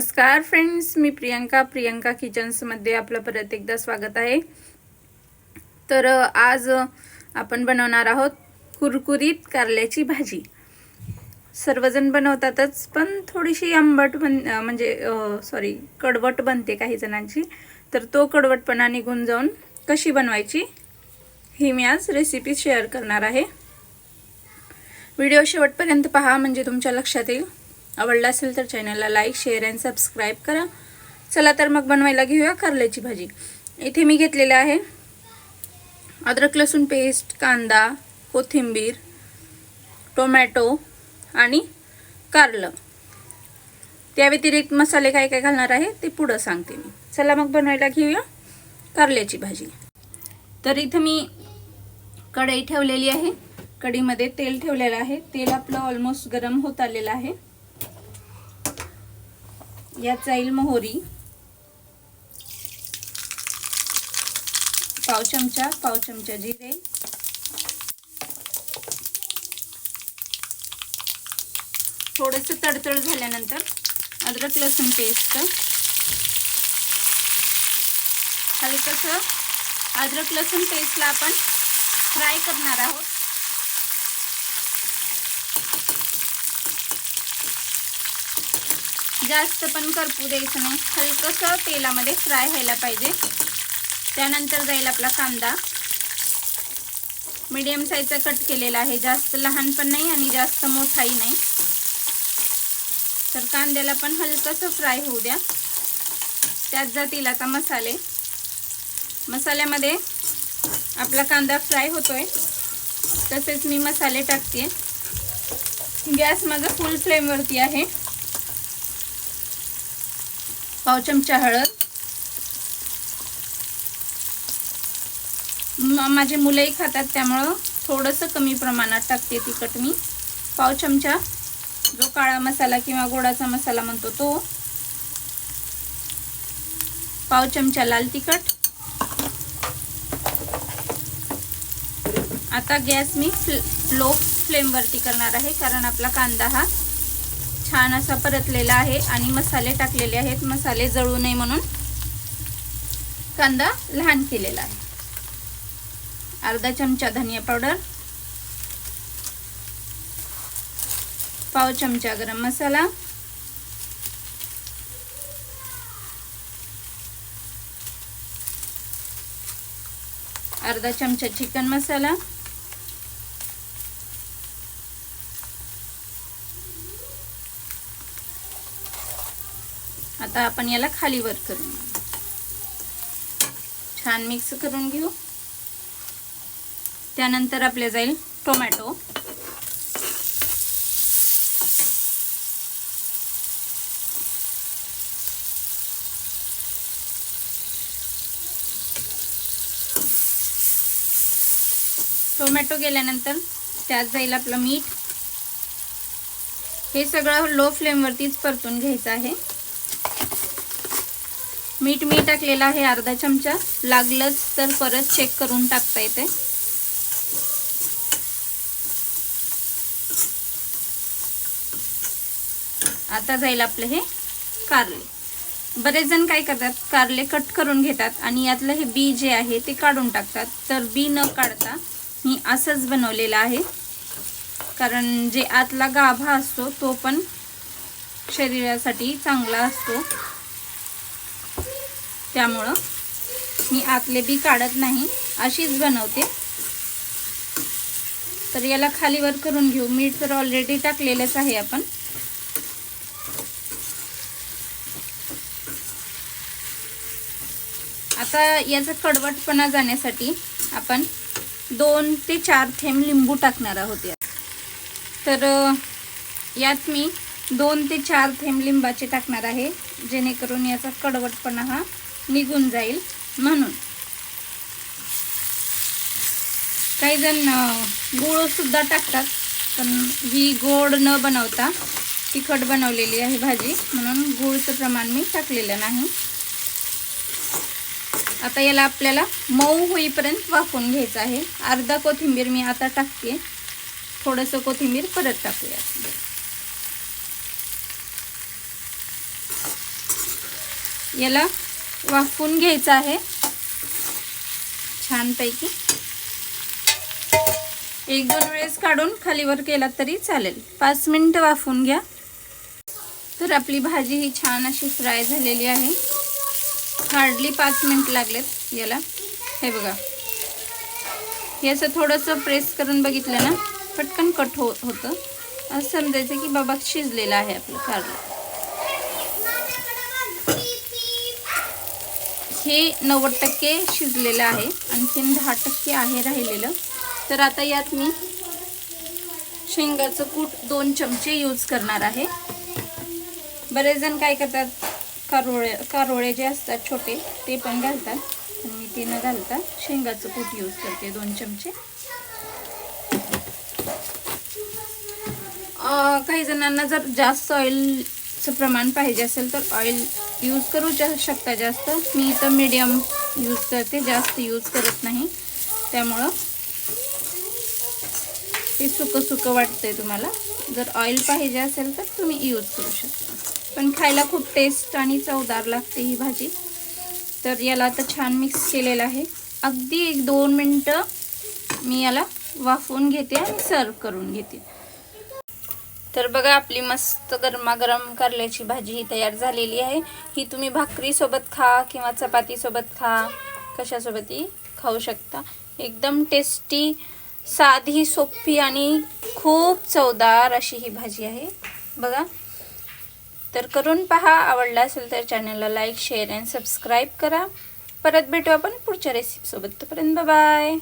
नमस्कार फ्रेंड्स मी प्रियंका प्रियंका किचन्समध्ये आपलं परत एकदा स्वागत आहे. तर आज आपण बनवणार आहोत कुरकुरीत कारल्याची भाजी. सर्वजण बनवतातच पण थोडीशी आंबट बन म्हणजे सॉरी कडवट बनते काही जणांची. तर तो कडवटपणा निघून जाऊन कशी बनवायची ही मी आज रेसिपी शेअर करणार आहे. व्हिडिओ शेवटपर्यंत पहा म्हणजे तुमच्या लक्षात येईल. आवडला असेल तर चॅनलला लाईक शेअर अँड सबस्क्राईब करा. चला तर मग बनवायला घेऊया कारल्याची भाजी. इथे मी घेतलेलं आहे अद्रक लसूण पेस्ट कांदा कोथिंबीर टोमॅटो आणि कारलं. त्या व्यतिरिक्त मसाले काय काय घालणार आहे ते पुढं सांगते मी. चला मग बनवायला घेऊया कारल्याची भाजी. तर इथं मी कढई ठेवलेली आहे. कढईमध्ये तेल ठेवलेलं आहे. तेल आपलं ऑलमोस्ट गरम होत आलेलं आहे. यात जाईल मोहरी. पाव चमचा पाव चमचा जिरे. थोडंसं तडतड झाल्यानंतर अद्रक लसूण पेस्ट. हलकंसं अद्रक लसूण पेस्टला आपण फ्राय करणार आहोत. जास्त पण करपू द्यायचं नाही. हलकंसं तेलामध्ये फ्राय व्हायला पाहिजे. त्यानंतर जाईल आपला कांदा. मीडियम साईजचा कट केलेला आहे. जास्त लहान पण नाही आणि जास्त मोठाही नाही. तर कांद्याला पण हलकंसं फ्राय होऊ द्या. त्यात जातील आता मसाले. मसाल्यामध्ये आपला कांदा फ्राय होतोय. तसेच मी मसाले टाकते. गॅस माझा फुल फ्लेमवरती आहे. पाव चमचा हळद. माझे मुलंही खातात त्यामुळं थोडंसं कमी प्रमाणात टाकते तिखट मी पाव चमचा जो काळा मसाला किंवा गोडाचा मसाला म्हणतो तो. पाव चमचा लाल तिखट. आता गॅस मी लो फ्लेमवरती करणार आहे कारण आपला कांदा हा छान असा परतलेला आहे आणि मसाले टाकलेले आहेत. मसाले जळू नये म्हणून कांदा लहान केलेला आहे. अर्धा चमचा धनिया पावडर पाव चमचा गरम मसाला अर्धा चमचा चिकन मसाला आता आपण याला खालीवर करून छान मिक्स करून घेऊ. त्यानंतर आपल्या जाईल टोमॅटो. टोमॅटो गेल्यानंतर त्यात जाईल आपलं मीठ. हे सगळं लो फ्लेमवरतीच परतून घ्यायचं आहे. मीठ मी टाकलेलं आहे अर्धा चमचा. लागलंच तर परत चेक करून टाकता येते. आता जाईल आपलं हे कारले. बरेच जण काय करतात कारले कट करून घेतात आणि यातलं हे बी जे आहे ते काढून टाकतात. तर बी न काढता मी असंच बनवलेलं आहे. कारण जे आतला गाभा असतो तो पण शरीरासाठी चांगला असतो. त्यामुळं मी आतले बी काढत नाही अशीच बनवते. तर याला खालीवर करून घेऊ. मीठ तर ऑलरेडी टाकलेलंच आहे आपण. आता याचा कडवटपणा जाण्यासाठी आपण दोन ते चार थेंब लिंबू टाकणार आहोत यात. तर यात मी दोन ते चार थेंब लिंबाचे टाकणार आहे जेणेकरून याचा कडवटपणा हा निघून जाईल म्हणून. काही जण गुळसुद्धा टाकतात पण ही गोड न बनवता तिखट बनवलेली आहे भाजी म्हणून गुळचं प्रमाण मी टाकलेलं नाही. आता याला आपल्याला मऊ होईपर्यंत वाफून घ्यायचं आहे. अर्धा कोथिंबीर मी आता टाकते. थोडंसं कोथिंबीर परत टाकूया याला वाफवून घ्यायचं आहे. छानपैकी. एक दोन वेळेस काढून खालीवर केला तरी चालेल. पाच मिनटं वाफवून घ्या. तर आपली भाजी ही छान अशी फ्राय झालेली आहे. हार्डली पाच मिनिट लागलेत याला. हे बघा. हे असं थोडंसं प्रेस करून बघितलं ना पटकन कट हो होतं. असं समजायचं की बाबा शिजलेलं आहे आपलं कारलं. हे नव्वद टक्के शिजलेलं आहे. आणखीन दहा टक्के आहे राहिलेलं. तर आता यात मी शेंगाचं कूट दोन चमचे यूज करणार आहे. बरेच जण काय करतात कारोळे कारोळे जे असतात छोटे ते पण घालतात. पण मी ते न घालता शेंगाचं कूट यूज करते दोन चमचे. काही जणांना जर जास्त चं प्रमाण पाहिजे असेल तर ऑइल यूज करू जा- शकता जास्त. मी इथं मीडियम यूज करते जास्त यूज करत नाही. त्यामुळं ते सुकं सुकं वाटतंय तुम्हाला. जर ऑइल पाहिजे असेल तर तुम्ही यूज करू शकता. पण खायला खूप टेस्ट आणि चवदार लागते ही भाजी. तर याला आता छान मिक्स केलेलं आहे. अगदी एक दोन मिनटं मी याला वाफवून घेते आणि सर्व करून घेते. तर बघा आपली मस्त गरमागरम कारल्याची भाजी ही तयार झालेली आहे. ही तुम्ही भाकरीसोबत खा किंवा चपातीसोबत खा. कशासोबतही खाऊ शकता. एकदम टेस्टी साधी सोपी आणि खूप चवदार अशी ही भाजी आहे. बघा. तर करून पहा. आवडला असेल तर चॅनलला लाईक शेअर अँड सबस्क्राईब करा. परत भेटू आपण पुढच्या रेसिपीसोबत तोपर्यंत बाय